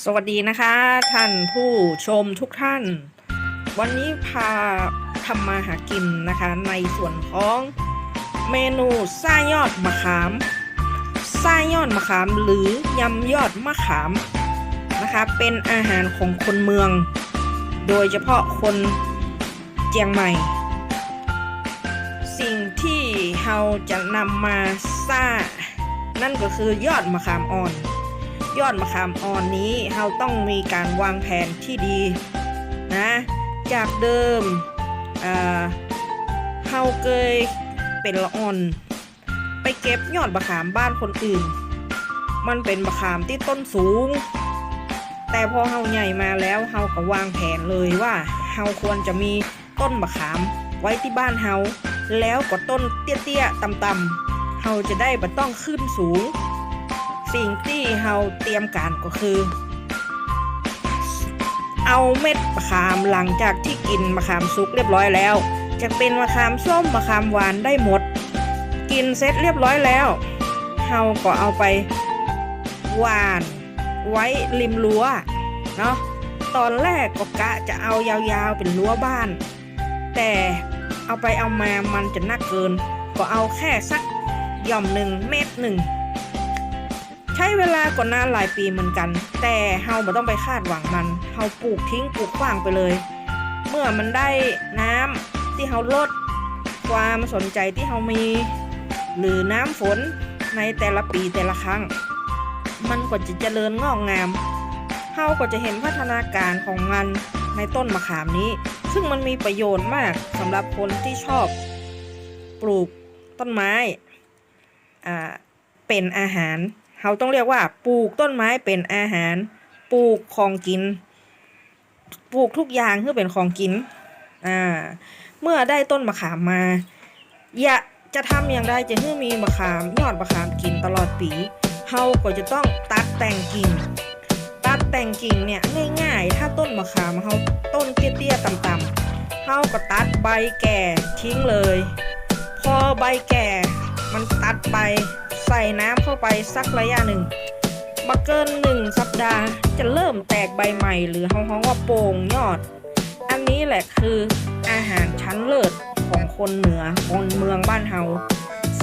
สวัสดีนะคะ ท่านผู้ชมทุกท่าน วันนี้พาทำมาหากินนะคะ ในส่วนของเมนูไส้ยอดมะขามไส้ยอดมะขามหรือยำยอดมะขามนะคะ เป็นอาหารของคนเมือง โดยเฉพาะคนเจียงใหม่ สิ่งที่เราจะนำมาซ่า นั่นก็คือยอดมะขามอ่อน ยอดมะขามอ่อนนี้เราต้องมีการวางแผนที่ดีนะจากเดิมเราเคยเป็นละอ่อน ไปเก็บยอดมะขามบ้านคนอื่น มันเป็นมะขามที่ต้นสูง แต่พอเฮาใหญ่มาแล้วเฮาก็วางแผนเลยว่าเฮาควรจะมีต้นมะขามไว้ที่บ้านเฮาแล้วก็ต้นเตี้ยๆต่ำๆเฮาจะได้บ่ต้องขึ้นสูง สิ่งที่เราเตรียมการก็คือ เอาเม็ดมะขามหลังจากที่กินมะขามสุกเรียบร้อยแล้ว จะเป็นมะขามส้มมะขามหวานได้หมด กินเสร็จเรียบร้อยแล้วเราก็เอาไปหวานไว้ริมรั้วเนาะตอนแรกก็กะจะเอายาวๆเป็นรั้วบ้าน แต่เอาไปเอามามันจะนักเกิน ก็เอาแค่สักหย่อมหนึ่งเม็ดหนึ่ง ใช้เวลาก่อนนานหลายปีเหมือนกัน แต่เฮาไม่ต้องไปคาดหวังมันเฮาปลูกทิ้งปลูกขว้างไปเลย เมื่อมันได้น้ำที่เฮาลดความสนใจที่เฮามี หรือน้ำฝนในแต่ละปีแต่ละครั้ง มันก็จะเจริญงอกงามเฮาก็จะเห็นพัฒนาการของมันในต้นมะขามนี้ ซึ่งมันมีประโยชน์มากสำหรับคนที่ชอบปลูกต้นไม้เป็นอาหาร เราต้องเรียกว่า ปลูกต้นไม้เป็นอาหาร ปลูกของกิน ปลูกทุกอย่างเพื่อเป็นของกิน อ่า เมื่อได้ต้นมะขามมา อย่าจะทำอย่างไรจะให้มีมะขามยอดมะขามกินตลอดปีเฮาก็จะต้องตัดแต่งกิ่ง ตัดแต่งกิ่งเนี่ยง่ายๆ ถ้าต้นมะขามเฮาต้นเตี้ยๆต่ำๆเฮาก็ตัดใบแก่ทิ้งเลย พอใบแก่มันตัดไป ใส่น้ำเข้าไปสักระยะหนึ่งมาเกินหนึ่งสัปดาห์จะเริ่มแตกใบใหม่หรือเฮาฮ้องว่าโป่งยอด อันนี้แหละคืออาหารชั้นเลิศของคนเหนือคนเมืองบ้านเฮา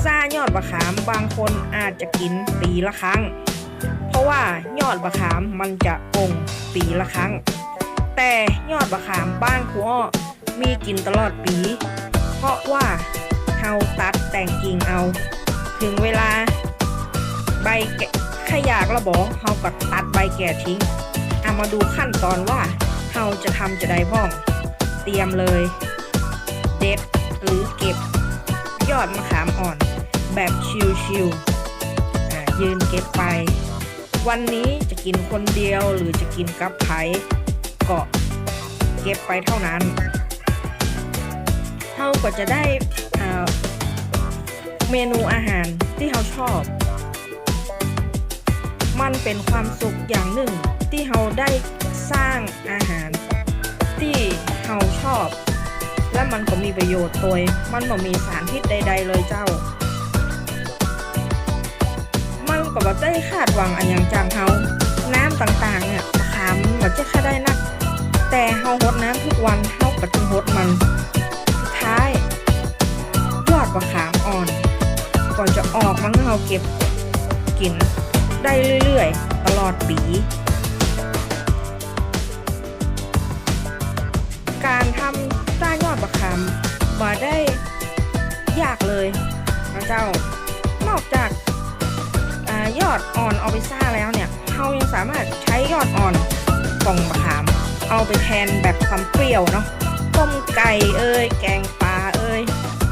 ซ่ายอดมะขามบางคนอาจจะกินปีละครั้ง เพราะว่ายอดมะขามมันจะป่งปีละครั้ง แต่ยอดมะขามบ้านครูอ้อมีกินตลอดปี เพราะว่าเฮาตัดแต่งกิ่งเอา ถึงเวลา ใบแกะขยากระบอกเฮาก็ตัดใบแก่ทิ้งเอามาดูขั้นตอนว่าเฮาจะทำจะได้บ้อง เตรียมเลย เด็ดหรือเก็บ ยอดมะขามอ่อน แบบชิวๆยืนเก็บไป วันนี้จะกินคนเดียวหรือจะกินกับไผ่ก็เก็บไปเท่านั้นเฮาก็จะได้อ่า เมนูอาหารที่เราชอบ มันเป็นความสุขอย่างหนึ่ง ที่เราได้สร้างอาหาร ที่เราชอบ และมันก็มีประโยชน์โดยมันบ่มีสารพิษใด ๆ เลยเจ้า มันก็บ่ได้คาดหวังอันอย่างจังเฮาน้ำต่างๆเนี่ยขามมันจะแค่ได้นัก แต่เฮาหดน้ำทุกวันเฮาก็ต้องหดมันสุดท้าย ยอดมะขามอ่อน ก่อนจะออกมันเราเก็บกินได้เรื่อยๆ ตลอดปี การทำต้ายอดมะขามาได้ยากเลยนะเจ้านอกจากอายอดอ่อนเอาไปซ่าแล้วเนี่ยเรายังสามารถใช้ยอดอ่อนของมะขาม เอาไปแทนแบบความเปรี้ยวเนาะต้มไก่เอ้ยแกงปลาเอ้ย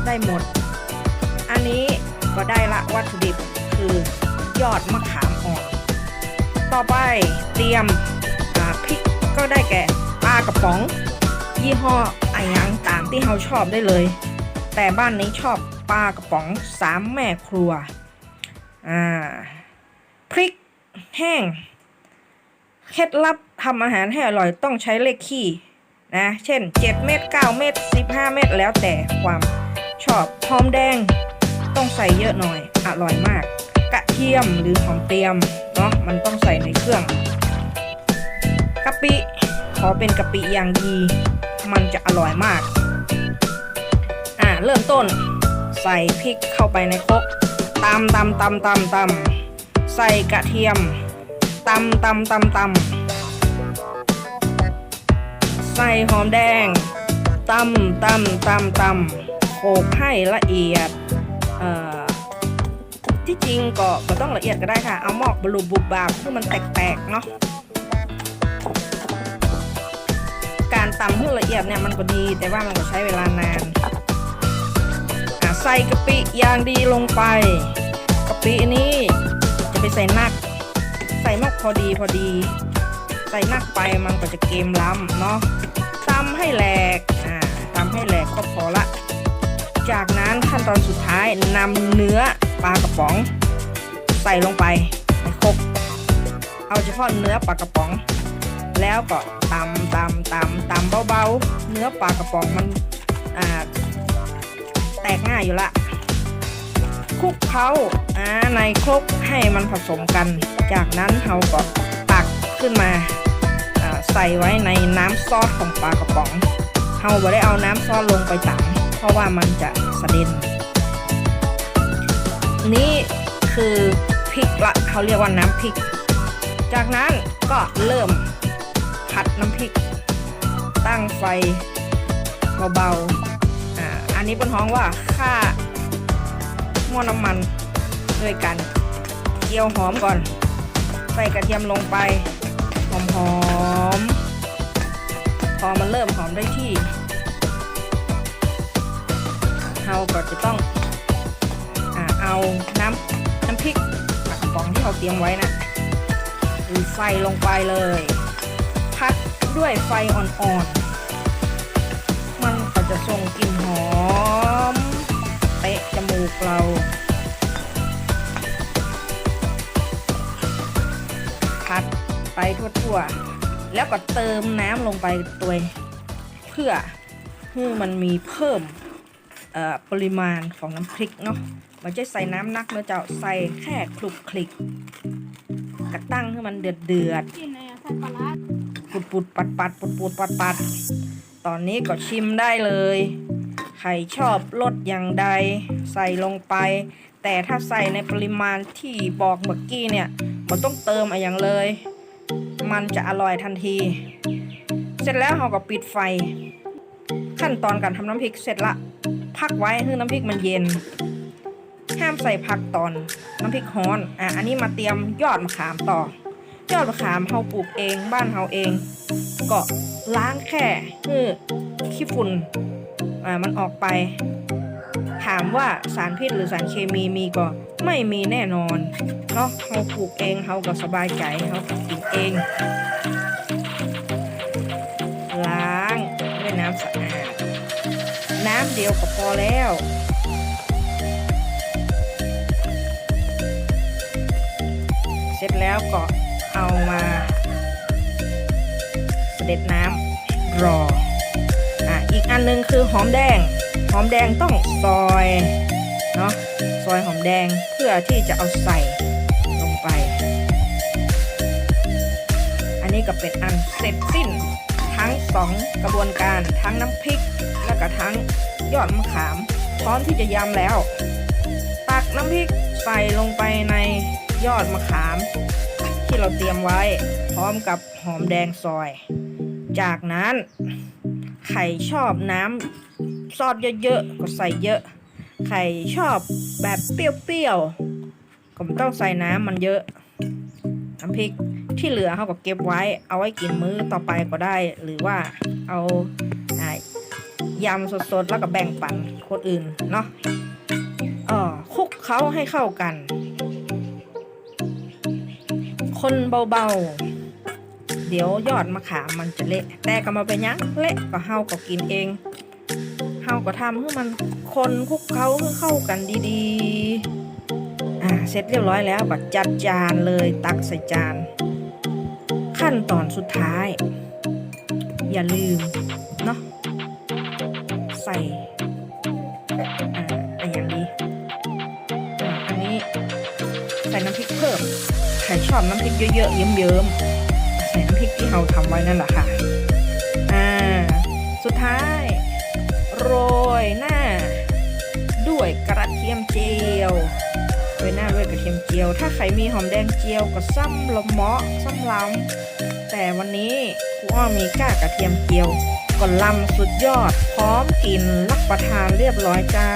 ได้หมด อันนี้ ก็ได้ละวัตถุดิบคือยอดมะขามอ่อน ต่อไปเตรียมพริกก็ได้แก่ปลากระป๋อง ยี่ห้ออ้ยังตามที่เราชอบได้เลย แต่บ้านนี้ชอบปลากระป๋องสามแม่ครัวอ่าพริกแห้งเคล็ดลับทำอาหารให้อร่อยต้องใช้เลขขี้นะเช่น 7 เม็ด9เม็ด15 เม็ดแล้วแต่ความชอบหอมแดง ต้องใส่เยอะหน่อย อร่อยมาก กระเทียมหรือหอมเตรียมเนาะมันต้องใส่ในเครื่องกะปิขอเป็นกะปิอย่างดี มันจะอร่อยมาก อ่าเริ่มต้น ใส่พริกเข้าไปในครกตำตำตำตำตำใส่กระเทียมตำตำตำตำใส่หอมแดงตำตำตำตำโขลกให้ละเอียด ที่จริงก็ไม่ต้องละเอียดก็ได้ค่ะ เอาหมอกบลูบุบบาบคือมันแตกๆเนาะการตำให้ละเอียดเนี่ยมันก็ดีแต่ว่ามันก็ใช้เวลานานใส่กะปิอย่างดีลงไปกะปินี้จะไปใส่นักใส่นกพอดีพอดี ใส่นักไปมันก็จะเกมล้ำเนาะตำให้แหลกอ่าตำให้แหลกก็พอละ จากนั้นขั้นตอนสุดท้ายนำเนื้อปลากระป๋อง ใส่ลงไปในครกเอาเฉพาะเนื้อปลากระป๋อง แล้วก็ตำตำตำตำเบาๆ เนื้อปลากระป๋องมันอ่าแตกง่ายอยู่ละคลุกเคล้าอ่าในครกให้มันผสมกัน จากนั้นเราก็ตักขึ้นมาอ่าใส่ไว้ในน้ำซอสของปลากระป๋องเราไ่ได้เอาน้ำซอสลงไปตัก เพราะว่ามันจะสะเด็น นี่คือพริกละเขาเรียกว่าน้ำพริก จากนั้นก็เริ่มผัดน้ำพริก ตั้งไฟเบาๆอ่าอันนี้เป็นห้องว่าค่าหม้อน้ำมันด้วยกันเจียวหอมก่อน ใส่กระเทียมลงไป หอมหอมๆพอมันเริ่มหอมได้ที่ เราก็จะต้องอเอาน้ำน้ำพริกกระป๋องที่เราเตรียมไว้นะหรือไฟลงไปเลย พักด้วยไฟอ่อนๆ มันก็จะส่งกลิ่นหอมเตะจมูกเราพัดไปทั่วๆ แล้วก็เติมน้ำลงไปตัวเพื่อให้มันมีเพิ่ม ปริมาณของน้ำพริกเนาะมันจะใส่น้ำนักเนาะเจ้าใส่แค่คลุกคลิกกระตั้งให้มันเดือดเดือดๆกินอะไรอะใส่ปลาร้าปุดปุดปัดปัดปุดปุดปัดปัดตอนนี้ก็ชิมได้เลย ใครชอบรสอย่างใดใส่ลงไป แต่ถ้าใส่ในปริมาณที่บอกเมื่อกี้เนี่ยมันต้องเติมอะไรอย่างเลย มันจะอร่อยทันที เสร็จแล้วเราก็ปิดไฟ ขั้นตอนการทำน้ำพริกเสร็จละ พักไว้ให้น้ำพริกมันเย็น ห้ามใส่ผักตอนน้ำพริกฮ้อนอะอันนี้มาเตรียมยอดมะขามต่อ ยอดมะขามเฮาปลูกเอง บ้านเฮาเองก็ล้างแค่คือขี้ฝุ่นอ่ามันออกไป ถามว่าสารพิษหรือสารเคมีมีก็ไม่มีแน่นอนเนาะเฮาปลูกเองเฮาก็สบายใจเฮากินเอง ล้างด้วยน้ำสะอาด น้ำเดียวก็พอแล้วเสร็จแล้วก็เอามาเสด็จน้ำรออะอีกอันหนึงคือหอมแดง หอมแดงต้องซอยเนาะซอยหอมแดงเพื่อที่จะเอาใส่ลงไป อันนี้ก็เป็นอันเสร็จสิ้น สองกระบวนการทั้งน้ำพริก และก็ทั้งยอดมะขาม พร้อมที่จะยำแล้ว ตักน้ำพริกใส่ลงไปในยอดมะขาม ที่เราเตรียมไว้พร้อมกับหอมแดงซอย จากนั้นใครชอบน้ำซอสเยอะๆก็ใส่เยอะใครชอบแบบเปรี้ยวๆก็ไม่ต้องใส่น้ำมันเยอะน้ำพริก ที่เหลือเขาก็เก็บไว้เอาไว้กินมื้อต่อไปก็ได้ หรือว่าเอาอยำสดๆ แล้วก็แบ่งปันคนอื่นเนาะเออคุกเขาให้เข้ากัน คนเบาๆ เดี๋ยวยอดมะขามมันจะเละ แต่ก็มาเป็นยังเละก็เฮาก็กินเองเฮาก็ทำให้มันคนคุกเขาให้เข้ากันดีๆ อ่าเสร็จเรียบร้อยแล้วก็จัดจานเลยตักใส่จาน ขั้นตอนสุดท้าย อย่าลืมเนาะใส่อ่าอะไรอย่างนี้อ่าอันนี้ใส่น้ำพริกเพิ่มใครชอบน้ำพริกเยอะๆเยิ้มๆใส่น้ำพริกที่เราทำไว้นั่นแหละค่ะอ่าสุดท้าย โรยหน้า ด้วยกระเทียมเจียว โรยหน้าด้วยกระเทียมเจียว ถ้าใครมีหอมแดงเจียวก็ซ้ำลมเมาะซ้ำลำแต่วันนี้ครูอ้อมีก้ากระเทียมเจียวก็ลำสุดยอด พร้อมกินรับประทานเรียบร้อยเจ้า